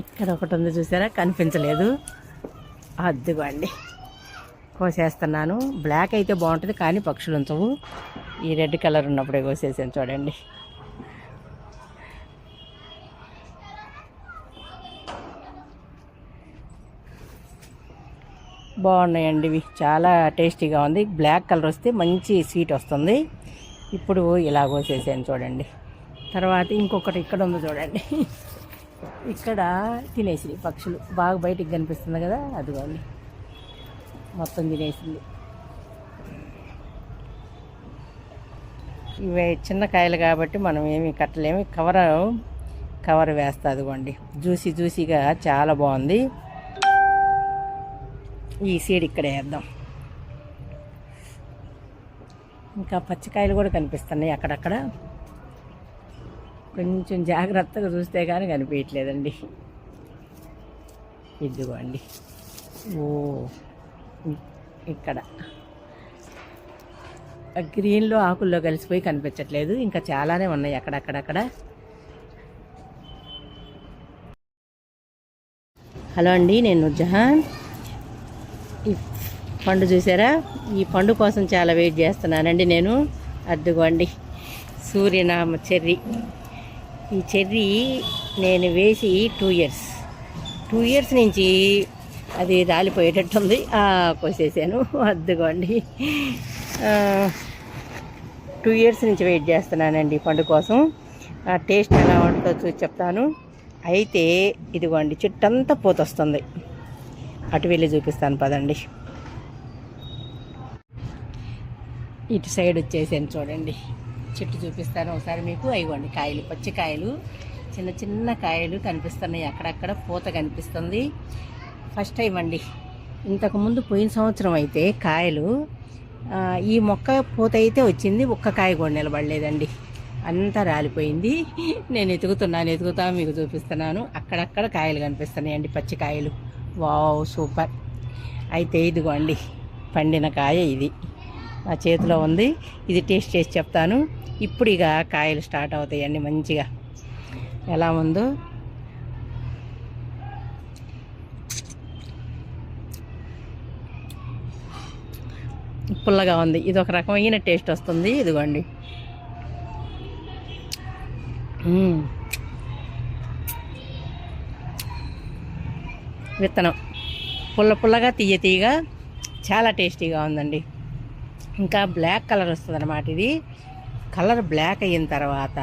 ఇక్కడ ఒకటి ఉంది చూసారా? కనిపించలేదు. అద్దుగోండి కోసేస్తున్నాను. బ్లాక్ అయితే బాగుంటుంది కానీ పక్షులు ఉంచవు. ఈ రెడ్ కలర్ ఉన్నప్పుడే కోసేసాను చూడండి. బాగున్నాయండి ఇవి. చాలా టేస్టీగా ఉంది. బ్లాక్ కలర్ వస్తే మంచి స్వీట్ వస్తుంది. ఇప్పుడు ఇలా కోసేసాను చూడండి. తర్వాత ఇంకొకటి ఇక్కడ ఉంది చూడండి. ఇక్కడ తినేసింది పక్షులు. బాగా బయటికి కనిపిస్తుంది కదా అదిగోండి మొత్తం తినేసింది ఇవి చిన్న కాయలు కాబట్టి మనం ఏమి కట్టలేము. కవర్ కవర్ వేస్తుంది కొండి జ్యూసీ జ్యూసీగా చాలా బాగుంది. ఈ సీడ్ ఇక్కడ వేద్దాం. ఇంకా పచ్చికాయలు కూడా కనిపిస్తున్నాయి అక్కడక్కడ. కొంచెం జాగ్రత్తగా చూస్తే కానీ కనిపించట్లేదండి. ఇదిగోండి. ఓ ఇక్కడ. ఆ గ్రీన్లో ఆకుల్లో కలిసిపోయి కనిపించట్లేదు. ఇంకా చాలానే ఉన్నాయి అక్కడక్కడక్కడ. హలో అండి నేను జహాన్ ఈ పండు చూసారా? ఈ పండు కోసం చాలా వెయిట్ చేస్తున్నానండి నేను. అద్దుకోండి సూర్యనామ చెర్రీ. ఈ చెర్రీ నేను వేసి టూ ఇయర్స్ టూ ఇయర్స్ నుంచి అది రాలిపోయేటట్టుంది. కోసేసాను. అద్దుకోండి. టూ ఇయర్స్ నుంచి వెయిట్ చేస్తున్నానండి పండు కోసం. ఆ టేస్ట్ ఎలా ఉంటుందో చూసి చెప్తాను. అయితే ఇదిగోండి చుట్టంతా పోతొస్తుంది. అటు వెళ్ళి చూపిస్తాను పదండి. ఇటు సైడ్ వచ్చేసాను చూడండి. చెట్టు చూపిస్తాను ఒకసారి మీకు. అయిగోండి కాయలు పచ్చి కాయలు. చిన్న చిన్న కాయలు కనిపిస్తున్నాయి అక్కడక్కడ. పూత కనిపిస్తుంది. ఫస్ట్ టైం అండి. ఇంతకుముందు పోయిన సంవత్సరం అయితే కాయలు ఈ మొక్క పూత అయితే వచ్చింది. ఒక్క కాయ కూడా నిలబడలేదండి. అంతా రాలిపోయింది. నేను ఎతుకుతున్నాను ఎతుకుతా మీకు చూపిస్తున్నాను. అక్కడక్కడ కాయలు కనిపిస్తున్నాయండి పచ్చికాయలు వావ్ సూపర్ అయితే ఇదిగోండి పండిన కాయ ఇది. నా చేతిలో ఉంది. ఇది టేస్ట్ చేసి చెప్తాను. ఇప్పుడు ఇక కాయలు స్టార్ట్ అవుతాయండి మంచిగా. ఎలా ఉందో. పుల్లగా ఉంది. ఇది ఒక రకమైన టేస్ట్ వస్తుంది. ఇదిగోండి. విత్తనం. పుల్ల పుల్లగా తీయ తీయగా చాలా టేస్టీగా ఉందండి. ఇంకా బ్లాక్ కలర్ వస్తుంది అన్నమాట ఇది. కలర్ బ్లాక్ అయిన తర్వాత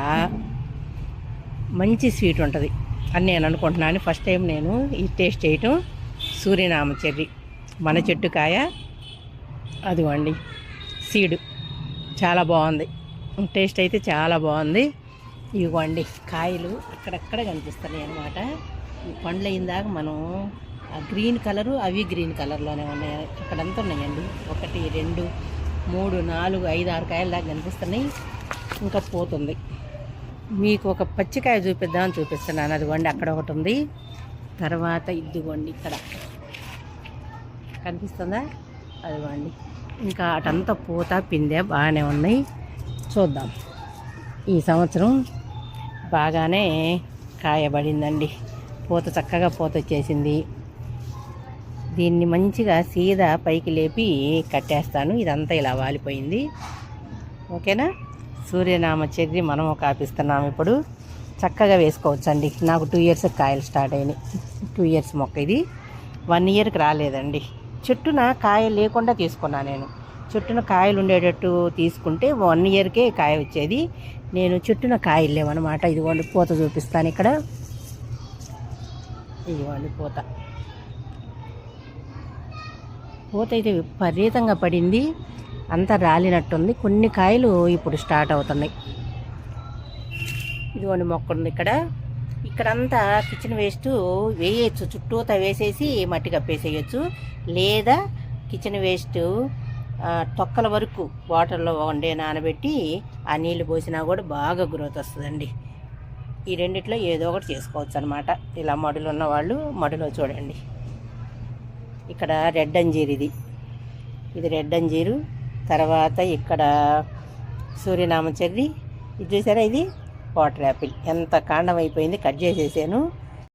మంచి స్వీట్ ఉంటుంది. అని నేను అనుకుంటున్నాను. ఫస్ట్ టైం నేను ఈ టేస్ట్ చేయటం సూర్యనామ చెర్రీ. మన చెట్టు కాయ అదిగోండి సీడు. చాలా బాగుంది. టేస్ట్ అయితే చాలా బాగుంది. ఇవ్వండి కాయలు అక్కడక్కడ కనిపిస్తున్నాయి అనమాట ఈ పండ్లు అయిందాక మనం ఆ గ్రీన్ కలరు అవి గ్రీన్ కలర్లోనే ఉన్నాయి. ఇక్కడంతా ఉన్నాయండి. ఒకటి రెండు మూడు నాలుగు ఐదు ఆరు కాయలు దాకా కనిపిస్తున్నాయి. ఇంకా పోతుంది. మీకు ఒక పచ్చికాయ చూపిద్దామని చూపిస్తున్నాను. అదిగోండి అక్కడ ఒకటి ఉంది. తర్వాత ఇదిగోండి ఇక్కడ. కనిపిస్తుందా? అదిగోండి. ఇంకా అటంతా పూత పిందె బాగానే ఉన్నాయి. చూద్దాం. ఈ సంవత్సరం బాగానే కాయబడిందండి. పూత చక్కగా పూత వచ్చేసింది. దీన్ని మంచిగా సీదా పైకి లేపి కట్టేస్తాను. ఇదంతా ఇలా వాలిపోయింది. ఓకేనా? సూర్యనామ చెర్రీ మనం కాపిస్తున్నాం ఇప్పుడు. చక్కగా వేసుకోవచ్చండి. నాకు టూ ఇయర్స్ కాయలు స్టార్ట్ అయినాయి. టూ ఇయర్స్ మొక్క ఇది. వన్ ఇయర్కి రాలేదండి. చెట్టున కాయ లేకుండా తీసుకున్నా నేను. చెట్టున కాయలు ఉండేటట్టు తీసుకుంటే వన్ ఇయర్కే కాయ వచ్చేది. నేను చెట్టున కాయలు లేవన్నమాట. ఇదిగోండి పూత చూపిస్తాను ఇక్కడ. ఇదిగోండి పూత. పూత అయితే విపరీతంగా పడింది. అంతా రాలినట్టుంది. కొన్ని కాయలు ఇప్పుడు స్టార్ట్ అవుతున్నాయి. ఇదిగోండి మొక్క ఉంది ఇక్కడ. ఇక్కడంతా కిచెన్ వేస్ట్ వేయచ్చు. చుట్టూతా వేసేసి మట్టి కప్పేసేయచ్చు. లేదా కిచెన్ వేస్ట్ తొక్కల వరకు వాటర్లో వండే నానబెట్టి ఆ నీళ్ళు పోసినా కూడా బాగా గ్రోత్ వస్తుందండి. ఈ రెండిట్లో ఏదో ఒకటి చేసుకోవచ్చు అనమాట ఇలా మడులు ఉన్న వాళ్ళు మడులో చూడండి. ఇక్కడ రెడ్ అంజీర్ ఇది ఇది రెడ్ అంజీరు. తర్వాత ఇక్కడ సూర్యనామ చెర్రీ ఇది చూసారా ఇది? Water apple. ఎంత కాండం అయిపోయింది కట్ చేసేసాను.